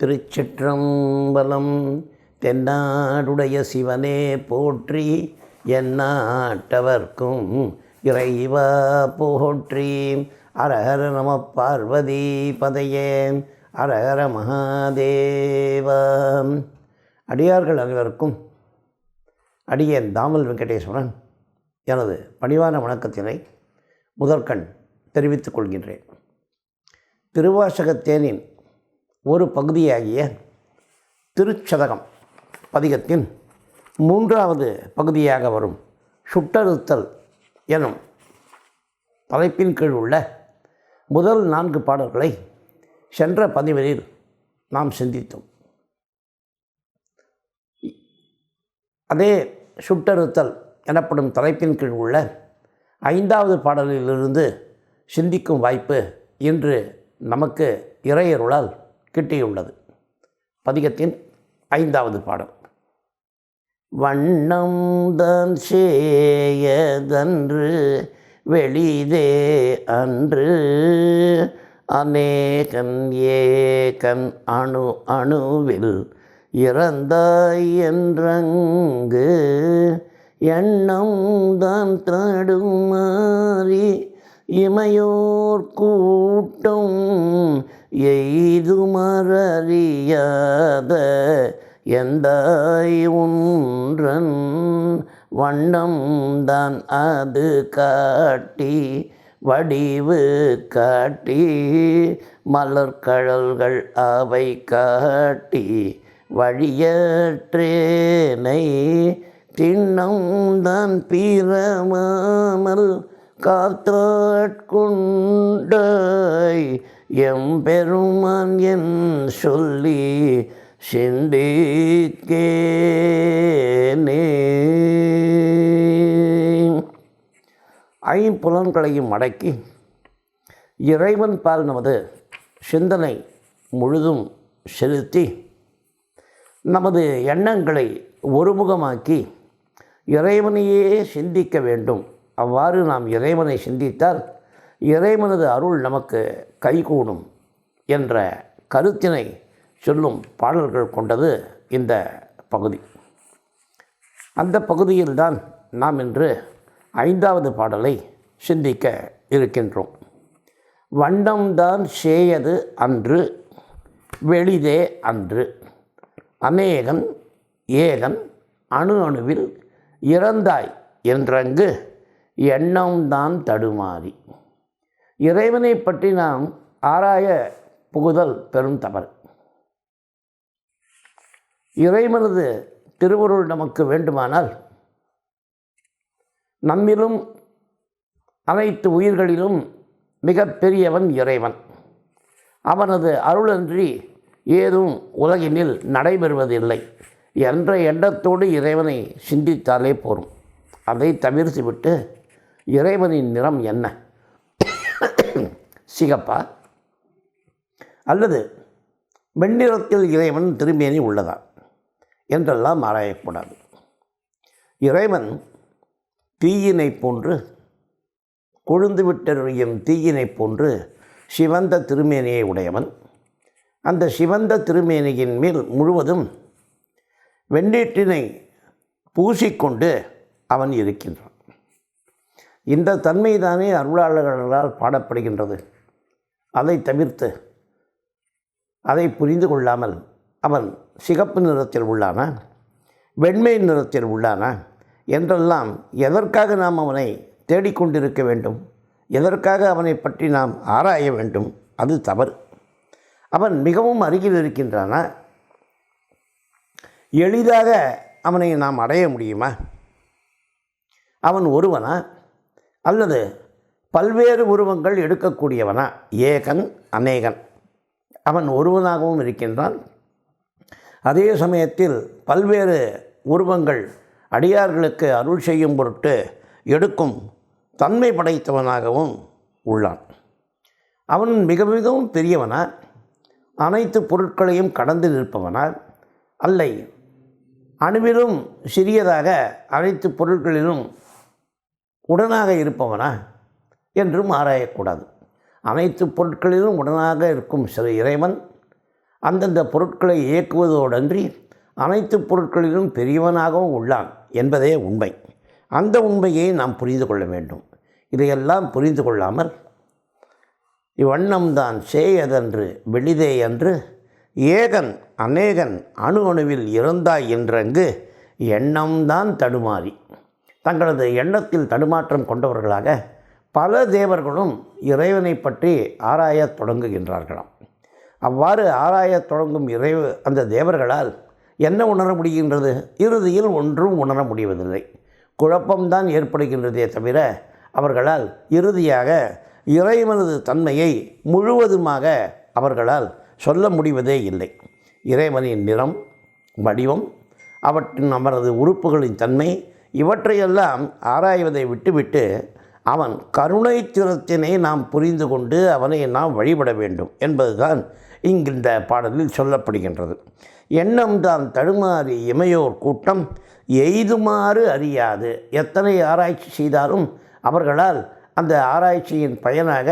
திருச்சிற்றம்பலம் தென்னாடுடைய சிவனே போற்றி எந்நாட்டவர்க்கும் இறைவா போற்றி. அரஹர நம பார்வதி பதையே அரஹர மகாதேவா. அடியார்கள் அனைவருக்கும் அடியேன் தாமல் வெங்கடேஸ்வரன் எனது பணிவான வணக்கத்தினை முதற்கண் தெரிவித்துக் கொள்கின்றேன். திருவாசகத்தேனின் ஒரு பகுதியாகிய திருச்சதகம் பதிகத்தின் மூன்றாவது பகுதியாக வரும் சுட்டறுத்தல் எனும் தலைப்பின் கீழ் உள்ள முதல் நான்கு பாடல்களை சென்ற பதிவரில் நாம் சிந்தித்தோம். அதே சுட்டறுத்தல் எனப்படும் தலைப்பின் கீழ் உள்ள ஐந்தாவது பாடலிலிருந்து சிந்திக்கும் வாய்ப்பு இன்று நமக்கு இறையருளால் கிட்டியுள்ளது. பதிகத்தின் ஐந்தாவது பாடல். வண்ணம் தான் சேயதன்று வெளிதே அன்று அநேகன் ஏகன் அணு அணுவில் இறந்தாய் என்றங்கு எண்ணம் தான் தடுமாறி இமையோர் கூட்டம் எய்துமறியாத எந்தாய் ஒன்றன் வண்ணம் தான் அது காட்டி வடிவு காட்டி மலர்கழல்கள் அவை காட்டி வழியற்றேனை திண்ணம் பிறமாமல் பீரமாமல் காத்தாட்கொண்டாய் எம்பெருமான் என் சொல்லி சிந்திக்கேனே. ஐம்புலன்களையும் அடக்கி இறைவன் பால் நமது சிந்தனை முழுதும் செலுத்தி நமது எண்ணங்களை ஒருமுகமாக்கி இறைவனையே சிந்திக்க வேண்டும். அவ்வாறு நாம் இறைவனை சிந்தித்தால் இறைவனது அருள் நமக்கு கைகூடும் என்ற கருத்தினை சொல்லும் பாடல்கள் கொண்டது இந்த பகுதி. அந்த பகுதியில்தான் நாம் இன்று ஐந்தாவது பாடலை சிந்திக்க இருக்கின்றோம். வண்டம்தான் சேயது அன்று வெளிதே அன்று. அநேகன் ஏகன் அணு அணுவில் இறந்தாய் என்றங்கு எண்ணம்தான் தடுமாறி. இறைவனை பற்றி நாம் ஆராய புகுதல் பெரும் தவறு. இறைவனது திருவருள் நமக்கு வேண்டுமானால் நம்மிலும் அனைத்து உயிர்களிலும் மிகப்பெரியவன் இறைவன். அவனது அருளன்றி ஏதும் உலகினில் நடைபெறுவதில்லை. என்ற எண்ணத்தோடு இறைவனை சிந்தித்தாலே போரும். அதை தவிர்த்துவிட்டு இறைவனின் நிறம் என்ன? சிகப்பா அல்லது வெண்ணிறத்தில் இறைவன் திருமேனி உள்ளதா? என்றெல்லாம் ஆராயக்கூடாது. இறைவன் தீயினை போன்று கொழுந்து விட்டெறியும் தீயினை போன்று சிவந்த திருமேனியை உடையவன். அந்த சிவந்த திருமேனியின் மேல் முழுவதும் வெண்ணீட்டினை பூசிக்கொண்டு அவன் இருக்கின்றான். இந்த தன்மைதானே அருளாளர்களால் பாடப்படுகின்றது. அதை தவிர்த்து அதை புரிந்து கொள்ளாமல் அவன் சிகப்பு நிறத்தில் உள்ளானா வெண்மை நிறத்தில் உள்ளானா என்றெல்லாம் எதற்காக நாம் அவனை தேடிக்கொண்டிருக்க வேண்டும்? எதற்காக அவனை பற்றி நாம் ஆராய வேண்டும்? அது தவறு. அவன் மிகவும் அருகில் இருக்கின்றானா? எளிதாக அவனை நாம் அடைய முடியுமா? அவன் ஒருவனா? அல்லது பல்வேறு உருவங்கள் எடுக்கக்கூடியவனா? ஏகன் அநேகன். அவன் ஒருவனாகவும் இருக்கின்றான். அதே சமயத்தில் பல்வேறு உருவங்கள் அடியார்களுக்கு அருள் செய்யும் பொருட்டு எடுக்கும் தன்மை படைத்தவனாகவும் உள்ளான். அவன் மிக மிகவும் பெரியவனா? அனைத்து பொருட்களையும் கடந்து நிற்பவனா? அல்லை அணுவிலும் சிறியதாக அனைத்து பொருட்களிலும் உடனாக இருப்பவனா என்றும் ஆராயக்கூடாது அனைத்து பொருட்களிலும் உடனாக இருக்கும் சில இறைவன் அந்தந்த பொருட்களை இயக்குவதோடன்றி அனைத்து பொருட்களிலும் பெரியவனாகவும் உள்ளான் என்பதே உண்மை. அந்த உண்மையை நாம் புரிந்து கொள்ள வேண்டும். இதையெல்லாம் புரிந்து கொள்ளாமல் இவ்வண்ணம்தான் சேயதன்று வெளிதே என்று ஏகன் அநேகன் அணு அணுவில் இருந்தாய் என்றங்கு எண்ணம்தான் தடுமாறி. தங்களது எண்ணத்தில் தடுமாற்றம் கொண்டவர்களாக பல தேவர்களும் இறைவனை பற்றி ஆராயத் தொடங்குகின்றார்களாம். அவ்வாறு ஆராயத் தொடங்கும் இறைவ அந்த தேவர்களால் என்ன உணர முடிகின்றது? இறுதியில் ஒன்றும் உணர முடிவதில்லை. குழப்பம்தான் ஏற்படுகின்றதே தவிர அவர்களால் இறுதியாக இறைவனது தன்மையை முழுவதுமாக அவர்களால் சொல்ல முடிவதே இல்லை. இறைவனின் நிறம் வடிவம் அவற்றின் அவரது உறுப்புகளின் தன்மை இவற்றையெல்லாம் ஆராய்வதை விட்டுவிட்டு அவன் கருணை திறத்தினை நாம் புரிந்து கொண்டு அவனை நாம் வழிபட வேண்டும் என்பதுதான் இங்கிருந்த பாடலில் சொல்லப்படுகின்றது. எண்ணம் தான் தடுமாறி இமையோர் கூட்டம் எய்துமாறு அறியாது. எத்தனை ஆராய்ச்சி செய்தாலும் அவர்களால் அந்த ஆராய்ச்சியின் பயனாக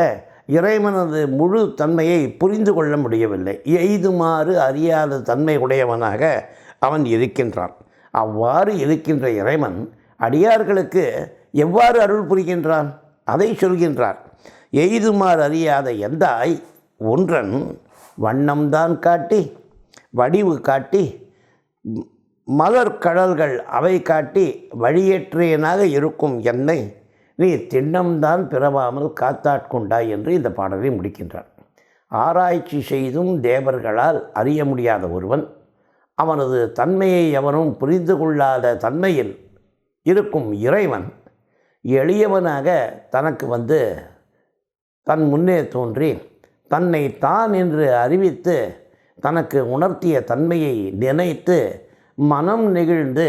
இறைவனது முழு தன்மையை புரிந்து கொள்ள முடியவில்லை. எய்துமாறு அறியாத தன்மை உடையவனாக அவன் இருக்கின்றான். அவ்வாறு இருக்கின்ற இறைவன் அடியார்களுக்கு எவ்வாறு அருள் புரிகின்றான்? அதை சொல்கின்றார். எய்துமாறு அறியாத எந்தாய்? ஒன்றன் வண்ணம்தான் காட்டி வடிவு காட்டி மலர் கடல்கள் அவை காட்டி வழியேற்றியனாக இருக்கும் என்னை நீ திண்ணம்தான் பிறவாமல் காத்தாட்கொண்டாய் என்று இந்த பாடலை முடிக்கின்றார் ஆராய்ச்சி செய்தும் தேவர்களால் அறிய முடியாத ஒருவன் அவனது தன்மையை எவனும் புரிந்து கொள்ளாத தன்மையில் இருக்கும் இறைவன் எளியவனாக தனக்கு வந்து தன் முன்னே தோன்றி தன்னை தான் என்று அறிவித்து தனக்கு உணர்த்திய தன்மையை நினைத்து மனம் நெகிழ்ந்து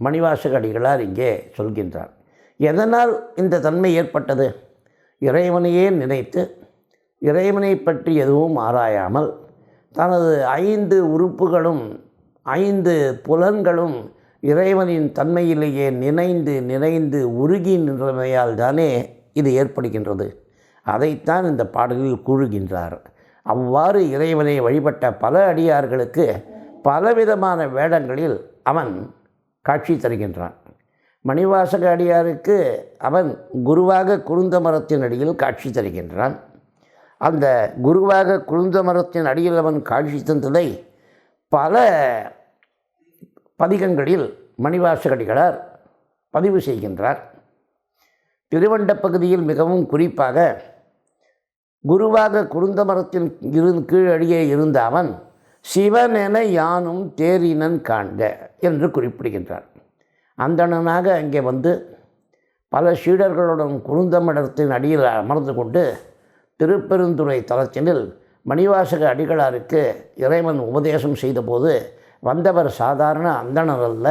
மணிவாசகடிகளார் இங்கே சொல்கின்றார். எதனால் இந்த தன்மை ஏற்பட்டது? இறைவனையே நினைத்து இறைவனை பற்றி எதுவும் ஆராயாமல் தனது ஐந்து உறுப்புகளும் ஐந்து புலன்களும் இறைவனின் தன்மையிலேயே நினைந்து நினைந்து உருகி நின்றமையால் தானே இது ஏற்படுகின்றது. அதைத்தான் இந்த பாடலில் கூறுகின்றார். அவ்வாறு இறைவனை வழிபட்ட பல அடியார்களுக்கு பலவிதமான வேடங்களில் அவன் காட்சி தருகின்றான். மணிவாசக அடியாருக்கு அவன் குருவாக குருந்த மரத்தின் அடியில் காட்சி தருகின்றான். அந்த குருவாக குருந்த மரத்தின் அடியில் அவன் காட்சி தந்ததை பல பதிகங்களில் மணிவாசகடிகளார் பதிவு செய்கின்றார். திருவண்ட பகுதியில் மிகவும் குறிப்பாக குருவாக குருந்த மரத்தின் இரு கீழடியே இருந்த அவன் சிவன் என யானும் தேரினன் காண்க என்று குறிப்பிடுகின்றார். அந்தணனாக அங்கே வந்து பல சீடர்களுடன் குருந்த மடத்தின் அடியில் அமர்ந்து கொண்டு திருப்பெருந்துறை தலத்தினில் மணிவாசக அடிகளாருக்கு இறைவன் உபதேசம் செய்தபோது வந்தவர் சாதாரண அந்தணர் அல்ல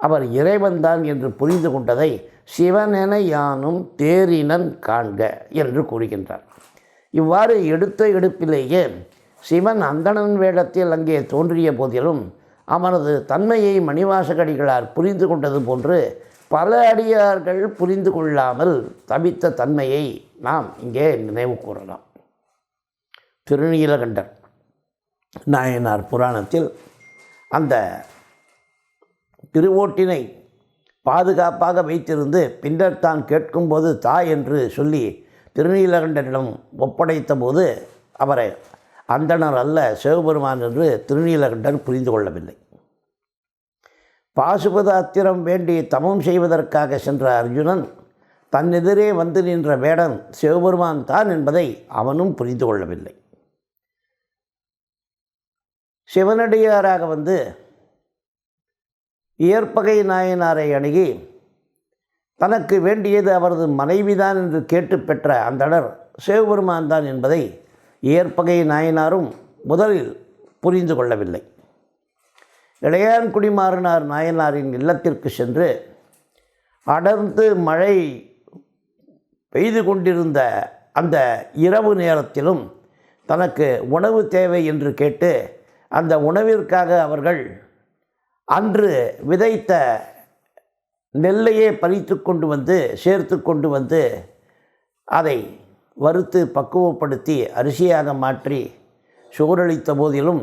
அவர் இறைவன்தான் என்று புரிந்து கொண்டதை சிவனென யானும் தேரினன் காண்க என்று கூறுகின்றார். இவ்வாறு எடுத்த எடுப்பிலேயே சிவன் அந்தணன் வேடத்தில் அங்கே தோன்றிய போதிலும் அவனது தன்மையை மணிவாசகடிகளார் புரிந்து கொண்டது போன்று பல அடியார்கள் புரிந்து கொள்ளாமல் தவித்த தன்மையை நாம் இங்கே நினைவு கூறலாம். திருநீலகண்டர் நாயனார் புராணத்தில் அந்த திருவோட்டினை பாதுகாப்பாக வைத்திருந்து பின்னர் தான் கேட்கும்போது தா என்று சொல்லி திருநீலகண்டனிடம் ஒப்படைத்த போது அவரை அந்தனர் அல்ல சிவபெருமான் என்று திருநீலகண்டன் புரிந்து கொள்ளவில்லை. பாசுபதாத்திரம் வேண்டி தமம் செய்வதற்காக சென்ற அர்ஜுனன் தன்னெதிரே வந்து நின்ற வேடன் சிவபெருமான் தான் என்பதை அவனும் புரிந்து கொள்ளவில்லை. சிவனடியாராக வந்து இயற்பகை நாயனாரை அணுகி தனக்கு வேண்டியது அவரது மனைவிதான் என்று கேட்டு பெற்ற அந்தடர் சிவபெருமான் தான் என்பதை இயற்பகை நாயனாரும் முதலில் புரிந்து கொள்ளவில்லை. இளையான்குடிமாறனார் நாயனாரின் இல்லத்திற்கு சென்று அடர்ந்து மழை பெய்து கொண்டிருந்த அந்த இரவு நேரத்திலும் தனக்கு உணவு தேவை என்று கேட்டு அந்த உணவிற்காக அவர்கள் அன்று விதைத்த நெல்லையே பறித்து கொண்டு வந்து சேர்த்து கொண்டு வந்து அதை வறுத்து பக்குவப்படுத்தி அரிசியாக மாற்றி சோறளித்த போதிலும்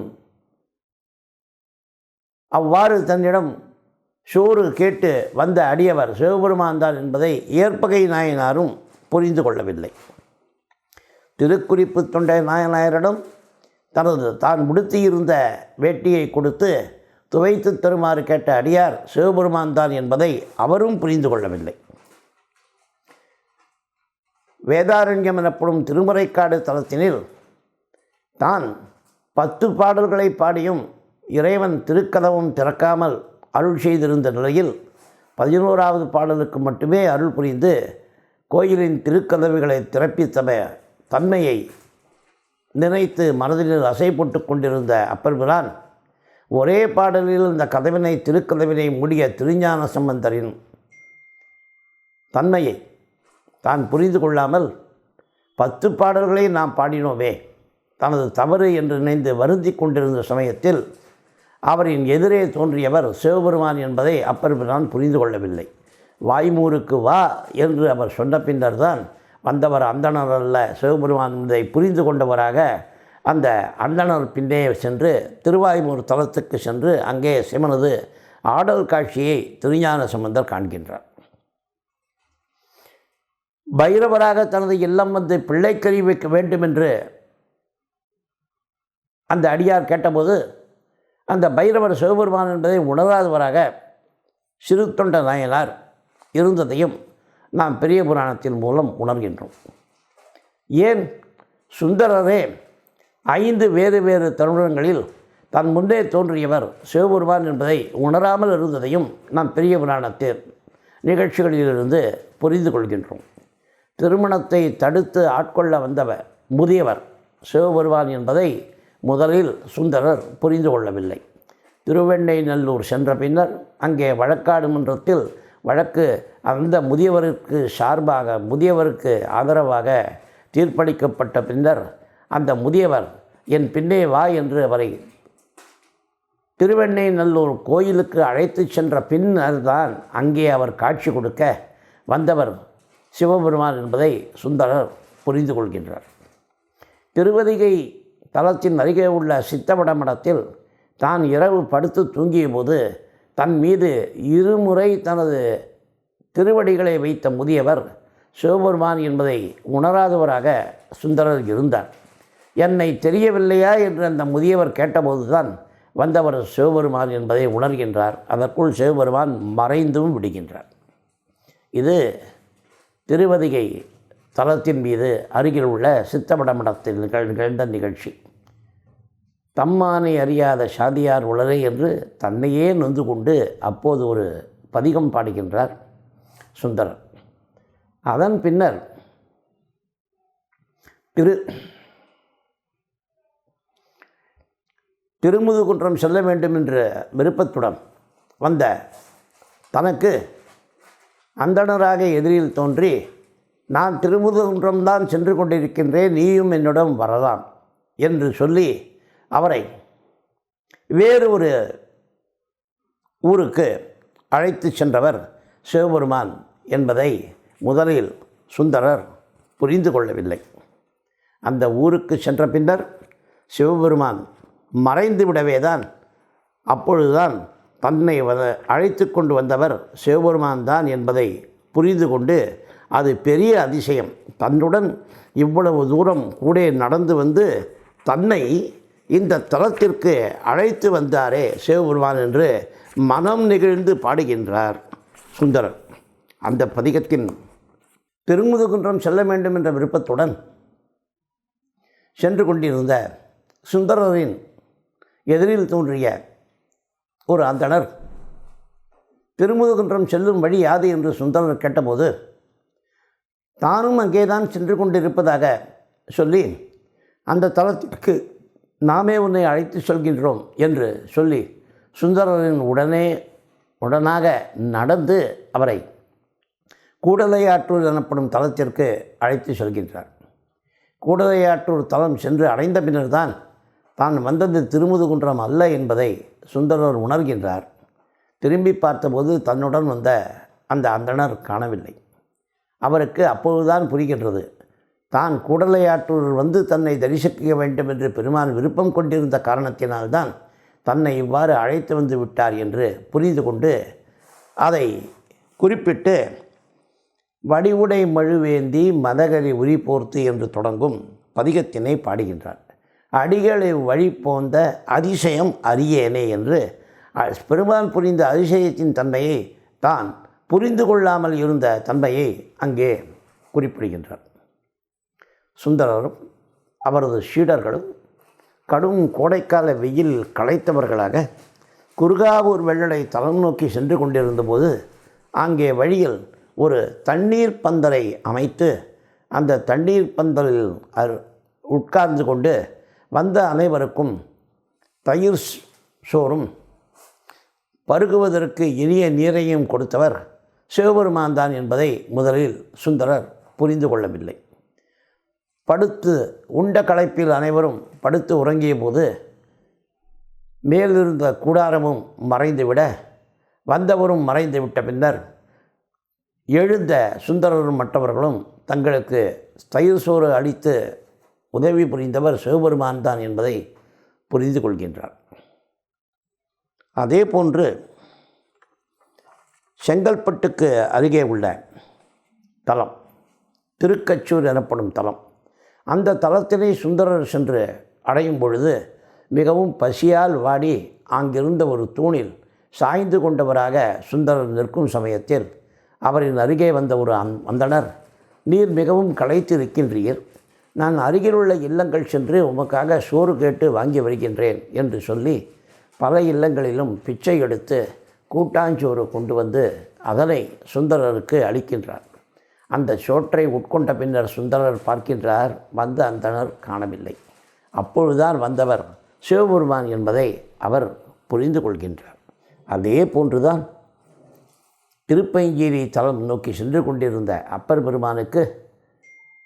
அவ்வாறு தன்னிடம் சோறு கேட்டு வந்த அடியவர் சிவபெருமான்தான் என்பதை ஏற்பகை நாயனாரும் புரிந்து கொள்ளவில்லை. திருக்குறிப்பு தொண்டை நாயனாயரிடம் தனது தான் முடித்தியிருந்த வேட்டியை கொடுத்து துவைத்து தருமாறு கேட்ட அடியார் சிவபெருமான் தான் என்பதை அவரும் புரிந்து கொள்ளவில்லை. வேதாரண்யம் எனப்படும் திருமறைக்காடு தலத்தினில் தான் பத்து பாடல்களை பாடியும் இறைவன் திருக்கதவும் திறக்காமல் அருள் செய்திருந்த நிலையில் பதினோராவது பாடலுக்கு மட்டுமே அருள் புரிந்து கோயிலின் திருக்கதவுகளை திறப்பித்தம தன்மையை நினைத்து மனதில் அசைப்பட்டு கொண்டிருந்த அப்பர்பிரான் ஒரே பாடலில் இந்த கதவினை திருக்கதவினை மூடிய திருஞான சம்பந்தரின் தன்மையை தான் புரிந்து கொள்ளாமல் பத்து பாடல்களை நாம் பாடினோமே. தனது தவறு என்று நினைந்து வருந்தி கொண்டிருந்த சமயத்தில் அவரின் எதிரே தோன்றியவர் சிவபெருமான் என்பதை அப்பர்பிரான் புரிந்து கொள்ளவில்லை. வாய்மூருக்கு வா என்று அவர் சொன்ன பின்னர் தான் வந்தவர் அந்தணர் அல்ல சிவபெருமான் என்பதை புரிந்து கொண்டவராக அந்த அந்தணர் பின்னே சென்று திருவாயுமூர் தலத்துக்கு சென்று அங்கே சிவனது ஆடல் காட்சியை திருஞான சம்பந்தர் காண்கின்றார். பைரவராக தனது இல்லம் வந்து பிள்ளைக்கறி வைக்க வேண்டும் என்று அந்த அடியார் கேட்டபோது அந்த பைரவர் சிவபெருமான் என்பதை உணராதவராக சிறு தொண்ட நாயனார் இருந்ததையும் நாம் பெரிய புராணத்தின் மூலம் உணர்கின்றோம். ஏன்? சுந்தரரே ஐந்து வேறு வேறு தருணங்களில் தன் முன்னே தோன்றியவர் சிவபெருமான் என்பதை உணராமல் இருந்ததையும் நாம் பெரிய புராணத்தில் நிகழ்ச்சிகளிலிருந்து புரிந்து கொள்கின்றோம். திருமணத்தை தடுத்து ஆட்கொள்ள வந்தவர் முதியவர் சிவபெருமான் என்பதை முதலில் சுந்தரர் புரிந்து கொள்ளவில்லை. திருவெண்ணை நல்லூர் சென்ற பின்னர் அங்கே வழக்காடு மன்றத்தில் வழக்கு அந்த முதியவருக்கு சார்பாக முதியவருக்கு ஆதரவாக தீர்ப்பளிக்கப்பட்ட பின்னர் அந்த முதியவர் என் பின்னே வா என்று அவரை திருவெண்ணை நல்லூர் கோயிலுக்கு அழைத்து சென்ற பின்னர் தான் அங்கே அவர் காட்சி கொடுக்க வந்தவர் சிவபெருமான் என்பதை சுந்தரர் புரிந்து கொள்கின்றார். திருவதிகை தலத்தின் அருகே உள்ள சித்தவட மடத்தில் தான் இரவு படுத்து தூங்கிய போது தன் மீது இருமுறை தனது திருவடிகளை வைத்த முதியவர் சிவபெருமான் என்பதை உணராதவராக சுந்தரர் இருந்தார். என்னை தெரியவில்லையா? என்று அந்த முதியவர் கேட்டபோதுதான் வந்தவர் சிவபெருமான் என்பதை உணர்கின்றார். அதற்குள் சிவபெருமான் மறைந்தும் விடுகின்றார். இது திருவதிகை தலத்தின் மீது அருகில் உள்ள சித்தமடமடத்தில் நிகழ் நிகழ்ந்த நிகழ்ச்சி. தம்மானை அறியாத சாதியார் உளரே என்று தன்னையே நொந்து கொண்டு அப்போது ஒரு பதிகம் பாடுகின்றார் சுந்தரர். அதன் பின்னர் திரு திருமுதுகுன்றம் செல்ல வேண்டும் என்ற விருப்பத்துடன் வந்த தனக்கு அந்தணராக எதிரில் தோன்றி நான் திருமுதுகுன்றம்தான் சென்று கொண்டிருக்கின்றேன் நீயும் என்னிடம் வரலாம் என்று சொல்லி அவரை வேறு ஒரு ஊருக்கு அழைத்து சென்றவர் சிவபெருமான் என்பதை முதலில் சுந்தரர் புரிந்து கொள்ளவில்லை. அந்த ஊருக்கு சென்ற பின்னர் சிவபெருமான் மறைந்து விடவே தான் அப்பொழுதுதான் தன்னை வ அழைத்து கொண்டு வந்தவர் சிவபெருமான் தான் என்பதை புரிந்து கொண்டு அது பெரிய அதிசயம். தன்னுடன் இவ்வளவு தூரம் கூட நடந்து வந்து தன்னை இந்த தலத்திற்கு அழைத்து வந்தாரே சிவபெருமான் என்று மனம் நெகிழ்ந்து பாடுகின்றார். சுந்தரர் அந்த பதிகத்தின் திருமுதுகுன்றம் செல்ல வேண்டும் என்ற விருப்பத்துடன் சென்று கொண்டிருந்த சுந்தரரின் எதிரில் தோன்றிய ஒரு அந்தணர் திருமுதுகுன்றம் செல்லும் வழி யாது? என்று சுந்தரர் கேட்டபோது தானும் அங்கேதான் சென்று கொண்டிருப்பதாக சொல்லி அந்த தலத்திற்கு நாமே உன்னை அழைத்து சொல்கின்றோம் என்று சொல்லி சுந்தரரின் உடனே உடனாக நடந்து அவரை கூடலையாற்றூர் எனப்படும் தலத்திற்கு அழைத்து செல்கின்றார். கூடலையாற்றூர் தலம் சென்று அடைந்த பின்னர்தான் தான் வந்தது திருமுதுகுன்றம் அல்ல என்பதை சுந்தரர் உணர்கின்றார். திரும்பி பார்த்தபோது தன்னுடன் வந்த அந்த அந்தணர் காணவில்லை. அவருக்கு அப்பொழுதுதான் புரிகின்றது. தான் கூடலையாற்றூர் வந்து தன்னை தரிசிக்க வேண்டும் என்று பெருமான் விருப்பம் கொண்டிருந்த காரணத்தினால்தான் தன்னை இவ்வாறு அழைத்து வந்து விட்டார் என்று புரிந்து கொண்டு அதை குறிப்பிட்டு வடிவுடை மழுவேந்தி மதகரி உரி போர்த்து என்று தொடங்கும் பதிகத்தினை பாடுகின்றார் அடிகளை வழி போந்த அதிசயம் அறியேனே என்று அ- பெருமான் புரிந்த அதிசயத்தின் தன்மையை தான் புரிந்து கொள்ளாமல் இருந்த தன்மையை அங்கே குறிப்பிடுகின்றார் சுந்தரரும் அவரது சீடர்களும் கடும் கோடைக்கால வெயில் களைத்தவர்களாக குருகாவூர் வெள்ளலை தலம் நோக்கி சென்று கொண்டிருந்தபோது அங்கே வழியில் ஒரு தண்ணீர் பந்தலை அமைத்து அந்த தண்ணீர் பந்தலில் அரு- உட்கார்ந்து கொண்டு வந்த அனைவருக்கும் தயிர் சோறும் பருகுவதற்கு இனிய நீரையும் கொடுத்தவர் சிவபெருமான் தான் என்பதை முதலில் சுந்தரர் புரிந்து கொள்ளவில்லை. படுத்து உண்ட களைப்பில் அனைவரும் படுத்து உறங்கிய போது மேலிருந்த கூடாரமும் மறைந்துவிட வந்தவரும் மறைந்து விட்ட பின்னர் எழுந்த சுந்தரரும் மற்றவர்களும் தங்களுக்கு தயிர் சோறு அளித்து உதவி புரிந்தவர் சிவபெருமான் தான் என்பதை புரிந்து கொள்கின்றார். அதே போன்று செங்கல்பட்டுக்கு அருகே உள்ள தலம் திருக்கச்சூர் எனப்படும் தலம் அந்த தலத்தினை சுந்தரர் சென்று அடையும் பொழுது மிகவும் பசியால் வாடி அங்கிருந்த ஒரு தூணில் சாய்ந்து கொண்டவராக சுந்தரர் நிற்கும் சமயத்தில் அவரின் அருகே வந்த ஒரு அந் வந்தனர் நீர் மிகவும் களைத்து இருக்கின்றீர் நான் அருகிலுள்ள இல்லங்கள் சென்று உமக்காக சோறு கேட்டு வாங்கி வருகின்றேன் என்று சொல்லி பல இல்லங்களிலும் பிச்சை எடுத்து கூட்டாஞ்சோறு கொண்டு வந்து அதனை சுந்தரருக்கு அளிக்கின்றார். அந்த சோற்றை உட்கொண்ட பின்னர் சுந்தரர் பார்க்கின்றார் வந்த அந்தணர் காணவில்லை. அப்பொழுதுதான் வந்தவர் சிவபெருமான் என்பதை அவர் புரிந்து கொள்கின்றார். அதே போன்றுதான் திருப்பைஞ்சேரி தலம் நோக்கி சென்று கொண்டிருந்த அப்பர் பெருமானுக்கு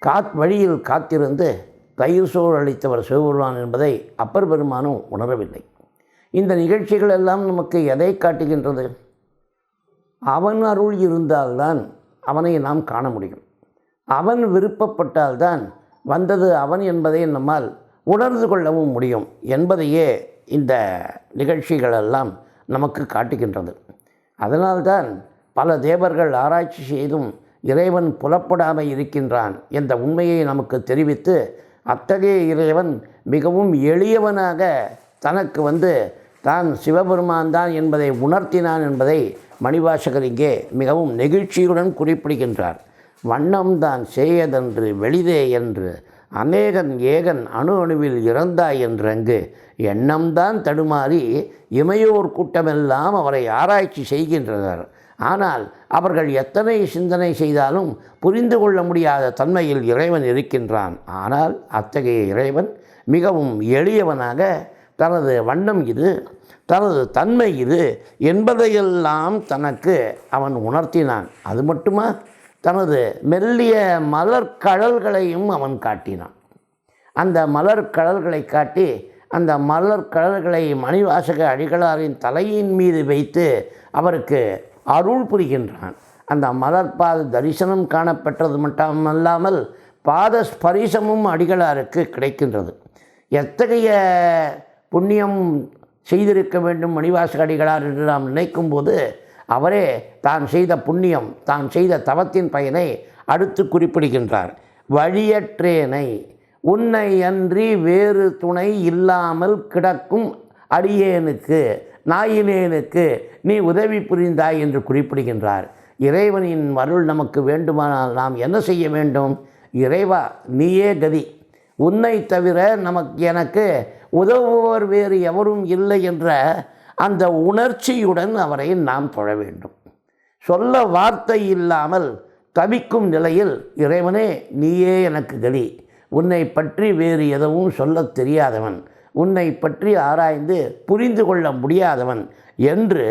காத் வழியில் காத்திருந்து தயிர் சோறு அளித்தவர் சிவபெருமான் என்பதை அப்பர் பெருமானும் உணரவில்லை. இந்த நிகழ்ச்சிகள் எல்லாம் நமக்கு எதை காட்டுகின்றது? அவன் அருள் இருந்தால்தான் அவனை நாம் காண முடியும். அவன் விருப்பப்பட்டால்தான் வந்தது அவன் என்பதை நம்மால் உணர்ந்து கொள்ளவும் முடியும் என்பதையே இந்த நிகழ்ச்சிகளெல்லாம் நமக்கு காட்டுகின்றது. அதனால்தான் பல தேவர்கள் ஆராய்ச்சி செய்தும் இறைவன் புலப்படாமல் இருக்கின்றான் என்ற உண்மையை நமக்கு தெரிவித்து அத்தகைய இறைவன் மிகவும் எளியவனாக தனக்கு வந்து தான் சிவபெருமான் தான் என்பதை உணர்த்தினான் என்பதை மணிவாசகர் இங்கே மிகவும் நெகிழ்ச்சியுடன் குறிப்பிடுகின்றார். வண்ணம்தான் செய்யதென்று வெளிதே என்று அநேகன் ஏகன் அணு அணுவில் இறந்தாய் என்றங்கு எண்ணம்தான் தடுமாறி இமையோர் கூட்டமெல்லாம் அவரை ஆராய்ச்சி செய்கின்றனர். ஆனால் அவர்கள் எத்தனை சிந்தனை செய்தாலும் புரிந்து கொள்ள முடியாத தன்மையில் இறைவன் இருக்கின்றான். ஆனால் அத்தகைய இறைவன் மிகவும் எளியவனாக தனது வண்ணம் இது தனது தன்மை இது என்பதையெல்லாம் தனக்கு அவன் உணர்த்தினான். அது மட்டுமா? தனது மெல்லிய மலர் கடல்களையும் அவன் காட்டினான். அந்த மலர் கடல்களை காட்டி அந்த மலர் கடல்களை மணிவாசக அடிகளாரின் தலையின் மீது வைத்து அவருக்கு அருள் புரிகின்றான். அந்த மலர்பாத தரிசனம் காணப்பெற்றது மட்டுமல்லாமல் பாத ஸ்பரிசமும் அடிகளாருக்கு கிடைக்கின்றது. எத்தகைய புண்ணியம் செய்திருக்க வேண்டும் மணிவாசகடிகளார் என்று நாம் நினைக்கும்போது அவரே தான் செய்த புண்ணியம் தான் செய்த தவத்தின் பயனை அடுத்து குறிப்பிடுகின்றார். வழியற்றேனை உன்னை அன்றி வேறு துணை இல்லாமல் கிடக்கும் அடியேனுக்கு நாயினேனுக்கு நீ உதவி புரிந்தாய் என்று குறிப்பிடுகின்றார். இறைவனின் அருள் நமக்கு வேண்டுமானால் நாம் என்ன செய்ய வேண்டும்? இறைவா நீயே கதி. உன்னை தவிர நமக்கு எனக்கு உதவுவோர் வேறு எவரும் இல்லை என்ற அந்த உணர்ச்சியுடன் அவரை நாம் தொழ வேண்டும். சொல்ல வார்த்தை இல்லாமல் தவிக்கும் நிலையில் இறைவனே நீயே எனக்கு கலி உன்னை பற்றி வேறு எதுவும் சொல்லத் தெரியாதவன். உன்னை பற்றி ஆராய்ந்து புரிந்து கொள்ள முடியாதவன் என்று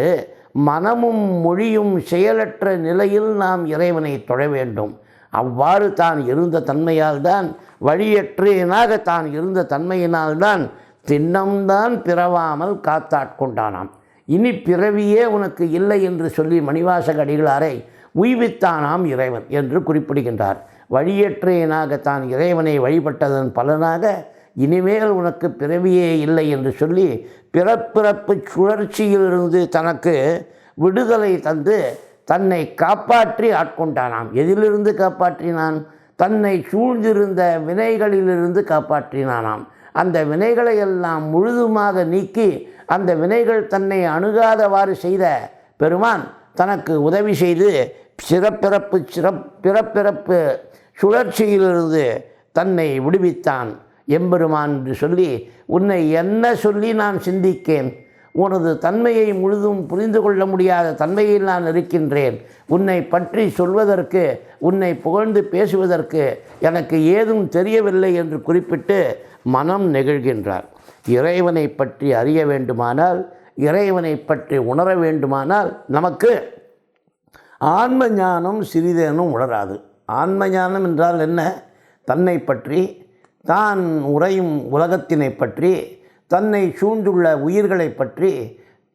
மனமும் மொழியும் செயலற்ற நிலையில் நாம் இறைவனை தொழ வேண்டும். அவ்வாறு தான் இருந்த தன்மையால்தான் வழியற்றேனாக தான் இருந்த தன்மையினால்தான் திண்ணம்தான் பிறவாமல் காத்தாட்கொண்டானாம். இனி பிறவியே உனக்கு இல்லை என்று சொல்லி மணிவாசக அடிகளாரை உய்வித்தானாம் இறைவன் என்று குறிப்பிடுகின்றார். வழியற்றேனாக தான் இறைவனை வழிபட்டதன் பலனாக இனிமேல் உனக்கு பிறவியே இல்லை என்று சொல்லி பிறப்பிறப்பு சுழற்சியிலிருந்து தனக்கு விடுதலை தந்து தன்னை காப்பாற்றி ஆட்கொண்டானாம். எதிலிருந்து காப்பாற்றினான்? தன்னை சூழ்ந்திருந்த வினைகளிலிருந்து காப்பாற்றினானாம். அந்த வினைகளை எல்லாம் முழுதுமாக நீக்கி அந்த வினைகள் தன்னை அணுகாதவாறு செய்த பெருமான் தனக்கு உதவி செய்து சிறப்பிறப்பு சிறப் பிறப்பிறப்பு சுழற்சியிலிருந்து தன்னை விடுவித்தான். எம்பெருமான் என்று சொல்லி உன்னை என்ன சொல்லி நான் சிந்திக்கேன்? உனது தன்மையை முழுதும் புரிந்து கொள்ள முடியாத தன்மையில் நான் இருக்கின்றேன். உன்னை பற்றி சொல்வதற்கு உன்னை புகழ்ந்து பேசுவதற்கு எனக்கு ஏதும் தெரியவில்லை என்று குறிப்பிட்டு மனம் நெகிழ்கின்றார். இறைவனை பற்றி அறிய வேண்டுமானால் இறைவனை பற்றி உணர வேண்டுமானால் நமக்கு ஆன்ம ஞானம் சிறிதேனும் உணராது. ஆன்ம ஞானம் என்றால் என்ன? தன்னை பற்றி தான் உறையும் உலகத்தினை பற்றி தன்னை சூழ்ந்துள்ள உயிர்களை பற்றி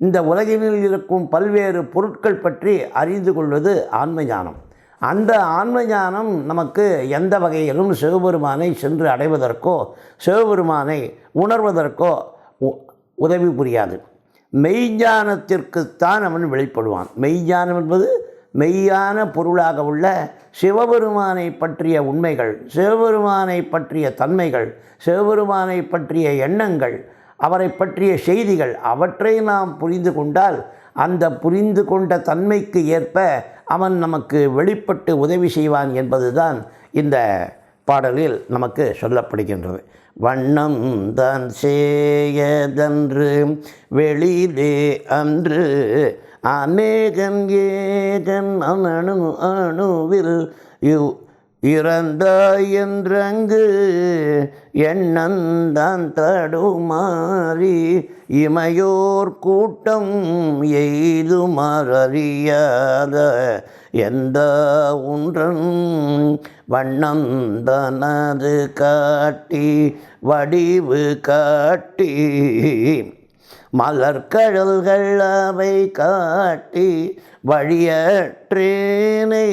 இந்த உலகினில் இருக்கும் பல்வேறு பொருட்கள் பற்றி அறிந்து கொள்வது ஆன்ம ஞானம் அந்த ஆன்ம ஞானம் நமக்கு எந்த வகையிலும் சிவபெருமானை சென்று அடைவதற்கோ சிவபெருமானை உணர்வதற்கோ உ- உதவி புரியாது. மெய்ஞானத்திற்குத்தான் அவன் வெளிப்படுவான். மெய்ஞானம் என்பது மெய்யான பொருளாக உள்ள சிவபெருமானை பற்றிய உண்மைகள் சிவபெருமானை பற்றிய தன்மைகள் சிவபெருமானை பற்றிய எண்ணங்கள் அவரை பற்றிய செய்திகள் அவற்றை நாம் புரிந்து கொண்டால் அந்த புரிந்து கொண்ட தன்மைக்கு ஏற்ப அவன் நமக்கு வெளிப்பட்டு உதவி செய்வான் என்பதுதான் இந்த பாடலில் நமக்கு சொல்லப்படுகின்றது. வண்ணம் தான் சேயதன்று வெளியிலே அன்று அநேகன் ஏகன் அணு அணுவில் யு இறந்தாய் என்றங்கு எண்ணந்தான் தடுமாறி இமையோர் கூட்டம் எய்துமாறியாத எந்த ஒன்றன் வண்ணம் தனது காட்டி வடிவு காட்டி மலர்கழல்கள் அவை காட்டி வழியற்றேனை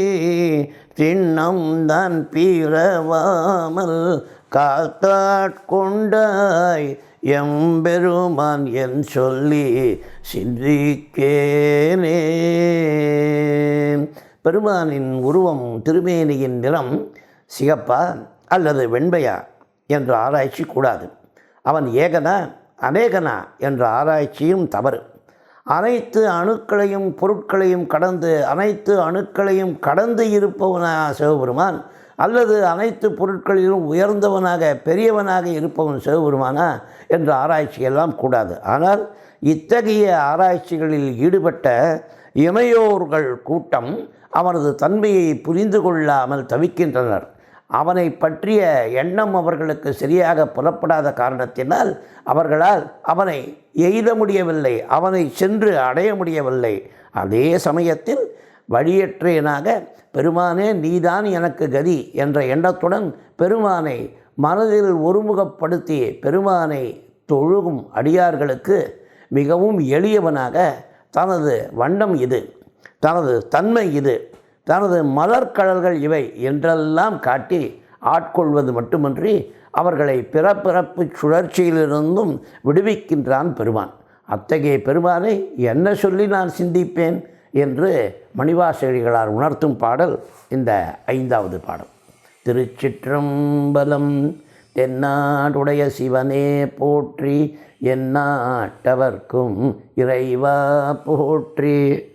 திண்ணம் தான் பீரவாமல் காத்தாட்கொண்டாய். எம்பெருமான் என் சொல்லி சிந்திக்கேனே. பெருமானின் உருவம் திருமேனியின் நிறம் சிகப்பா அல்லது வெண்மையா என்று ஆராய்ச்சி கூடாது. அவன் ஏகனா அநேகனா என்ற ஆராய்ச்சியும் தவறு. அனைத்து அணுக்களையும் பொருட்களையும் கடந்து அனைத்து அணுக்களையும் கடந்து இருப்பவனா சிவபெருமான்? அல்லது அனைத்து பொருட்களிலும் உயர்ந்தவனாக பெரியவனாக இருப்பவன் சிவபெருமானா? என்ற ஆராய்ச்சியெல்லாம் கூடாது. ஆனால் இத்தகைய ஆராய்ச்சிகளில் ஈடுபட்ட இமையோர்கள் கூட்டம் அவனது தன்மையை புரிந்து கொள்ளாமல் தவிக்கின்றனர். அவனை பற்றிய எண்ணம் அவர்களுக்கு சரியாக புலப்படாத காரணத்தினால் அவர்களால் அவனை எய்த முடியவில்லை அவனை சென்று அடைய முடியவில்லை. அதே சமயத்தில் வழியற்றேனாக பெருமானே நீதான் எனக்கு கதி என்ற எண்ணத்துடன் பெருமானை மனதில் ஒருமுகப்படுத்தி பெருமானை தொழுகும் அடியார்களுக்கு மிகவும் எளியவனாக தனது வண்ணம் இது தனது தன்மை இது தனது மலர்கடல்கள் இவை என்றெல்லாம் காட்டி ஆட்கொள்வது மட்டுமன்றி அவர்களை பிறப்பிறப்பு சுழற்சியிலிருந்தும் விடுவிக்கின்றான் பெருமான். அத்தகைய பெருமானை என்ன சொல்லி நான் சிந்திப்பேன்? என்று மணிவாசகடிகளார் உணர்த்தும் பாடல் இந்த ஐந்தாவது பாடல். திருச்சிற்றம்பலம் தென்னாடுடைய சிவனே போற்றி எந்நாட்டவர்க்கும் இறைவா போற்றி.